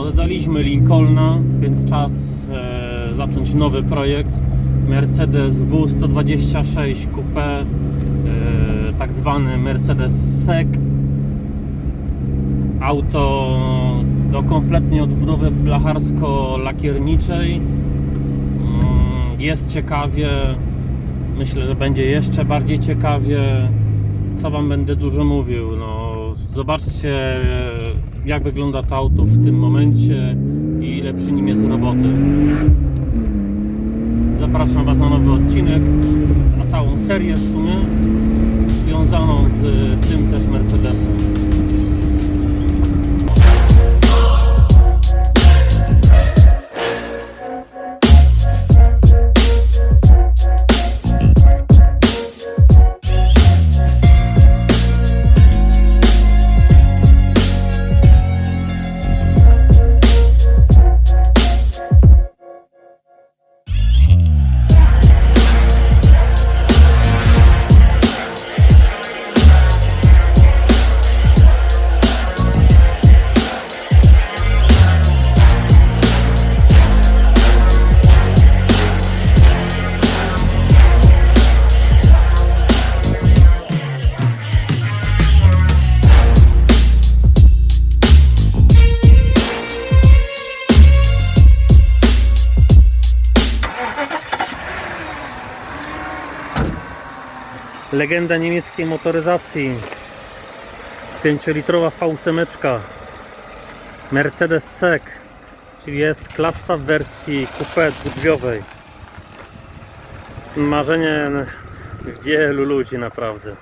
Oddaliśmy Lincolna, więc czas e, zacząć nowy projekt. Mercedes W126 Coupe, e, tak zwany Mercedes SEC. Auto do kompletnej odbudowy blacharsko-lakierniczej. Mm, Jest ciekawie. Myślę, że będzie jeszcze bardziej ciekawie. Co Wam będę dużo mówił? No, zobaczcie, jak wygląda to auto w tym momencie i ile przy nim jest roboty. Zapraszam Was na nowy odcinek, na całą serię w sumie, związaną z tym też Mercedesem. Legenda niemieckiej motoryzacji. 5-litrowa V8. Mercedes SEC, czyli jest klasa w wersji coupé dwudrzwiowej. Marzenie wielu ludzi naprawdę.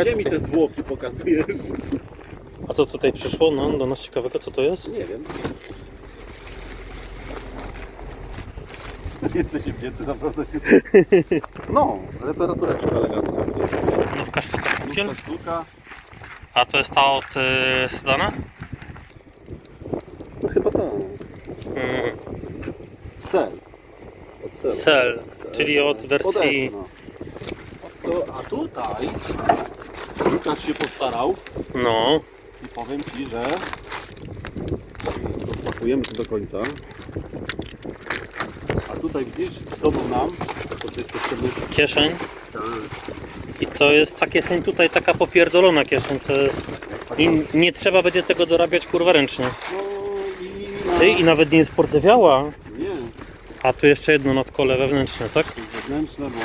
Gdzie mi te zwłoki pokazujesz? A co tutaj przyszło no, do nas ciekawego? Co to jest? Nie wiem. Jesteś wzięty naprawdę. No, reparatureczka elegancka. Nówka sztuka kukiel? Nówka sztuka. A to jest ta od y, sedana? No chyba tak. Mm. Sel. Od selu. Cell, Sel. czyli od wersji. No. To, a tutaj Łukasz się postarał No, powiem Ci, że rozpakujemy to do końca. A tutaj widzisz, zdobył nam, to jest potrzebny kieszeń. I to jest ta kieszeń tutaj taka popierdolona kieszeń, co. I nie trzeba będzie tego dorabiać kurwa ręcznie. No. Ty, I nawet nie jest pordzewiała. Nie, A tu jeszcze jedno nadkole wewnętrzne, tak? zewnętrzne, bo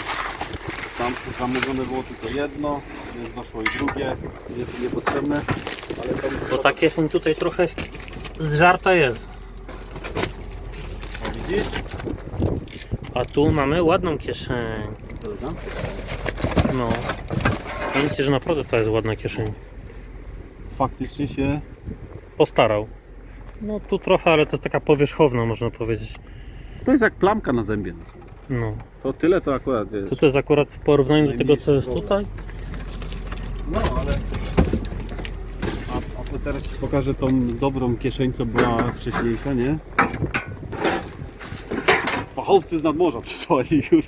tam zamówione było tylko jedno, więc doszło i drugie, nie, niepotrzebne, ale Bo ta kieszeń tutaj trochę zżarta jest. O, widzisz? A tu mamy ładną kieszeń. Elegancko. No. Powiem Ci, że naprawdę to jest ładna kieszeń. Faktycznie się Postarał. No tu trochę, ale to jest taka powierzchowna można powiedzieć. To jest jak plamka na zębie. No. To tyle to akurat wiesz. To to jest akurat w porównaniu do tego co jest tutaj. No ale. A, a to teraz ci pokażę tą dobrą kieszeń, co była wcześniejsza, nie? Fachowcy z nadmorza przysłali już.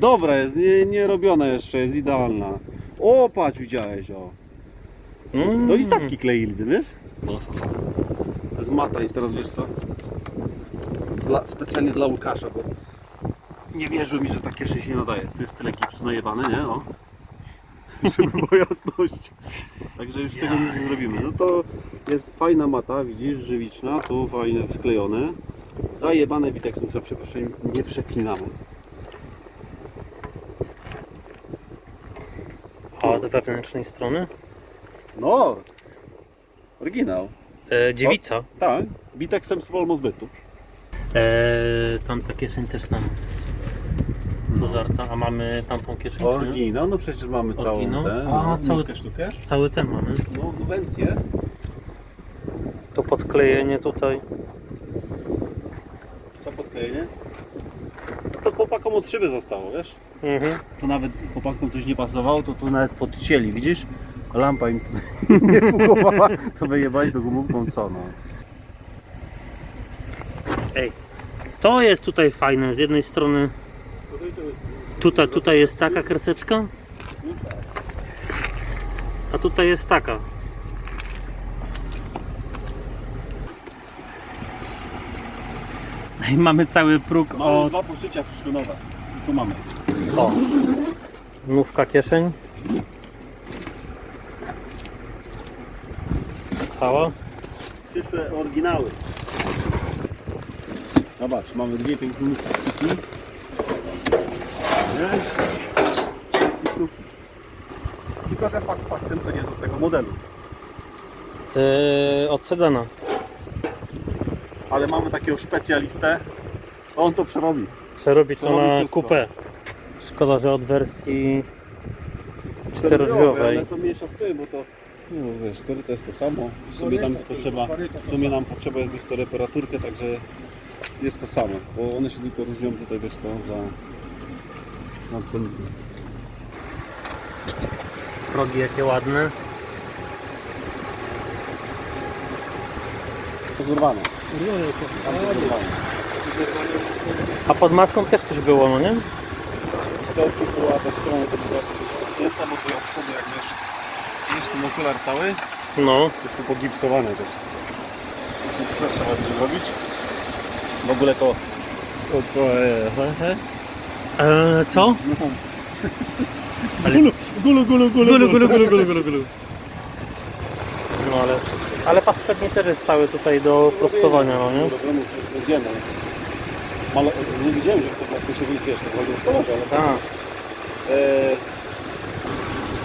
Dobra jest, nie, nie robiona jeszcze, jest idealna. O, patrz, widziałeś, o. Mm. To i statki kleili, ty wiesz? Z mata i teraz wiesz co? Dla, specjalnie dla Łukasza, bo nie wierzył mi, że ta kieszeń się nie nadaje. Tu jest tyle gipsu najebane, nie? O. Żeby była jasność. Także już tego nic nie zrobimy. No to jest fajna mata, widzisz, żywiczna, tu fajne wklejone. Zajebane witeksem, za przeproszeniem, nie przeklinamy. A od wewnętrznej strony? No, oryginał. E, dziewica. Tak, biteksem z Wolmo zbytu. E, tam ta kieszeń też tam jest pożarta, a mamy tamtą kieszeń. czy nie? Oryginał, no przecież mamy całą Oryginał? tę, A, no, cały- sztukę. Cały ten mamy. No, gubencję. To podklejenie tutaj. Co podklejenie? To chłopakom od szyby zostało, wiesz? Mhm. To nawet chłopakom coś nie pasowało, to tu nawet podcięli, widzisz? Lampa im nie fungowała, to wyjebali do gumówką co no. Ej, to jest tutaj fajne. Z jednej strony Tutaj, tutaj jest taka kreseczka, a tutaj jest taka. I mamy cały próg Mamy od dwa poszycia przyszły nowe. Tu mamy. O. Nówka kieszeń. Cała. Przyszłe oryginały. Zobacz, mamy dwie piękne stiki. Nie? I tu. Tylko, że fakt faktem to nie jest od tego modelu. Yy, od sedana. Ale mamy takiego specjalistę. On to przerobi. Przerobi to Przerobi na wszystko. kupę. Szkoda, że od wersji Ale czterodrzwiowej. to mniejsza z tym, bo to no wiesz, koryto jest to samo. W sumie tam potrzeba, w sumie nam potrzeba jest wiesz co, reparaturkę, także jest to samo. Bo one się tylko różnią tutaj wiesz co, za nadpolitnie. Progi jakie ładne. To zerwane. A pod maską też coś było, no nie? Tyłu była ta strona to była przycięta, bo tu od spodu jak wiesz, jest ten okular cały, No. jest tu pogipsowane też. To trzeba zrobić. W ogóle to... To, to e, Eee, co? no, Ale- Gulu, gulu, gulu, Gulu, gulu, gulu, gulu, gulu, gulu. No ale... Ale pas przedni też jest cały tutaj do prostowania, no nie? Z będziemy. Malo, nie widziałem, że to właśnie się wiesz, to chodzi o kolorze, ale tak. Tak. E,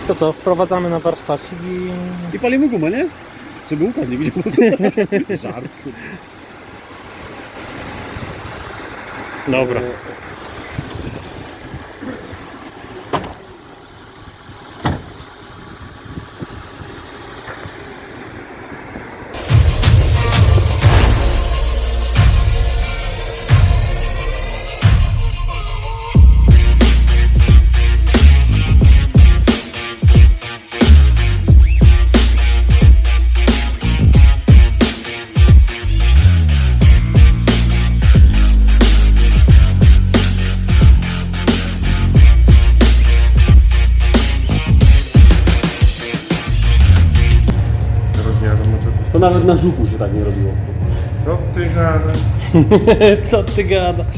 To co, wprowadzamy na warsztacik i... I palimy gumę, nie? Żeby Łukasz nie widział. Żart. Dobra. Nawet na żuku się tak nie robiło. Co ty gadasz? Co ty gadasz?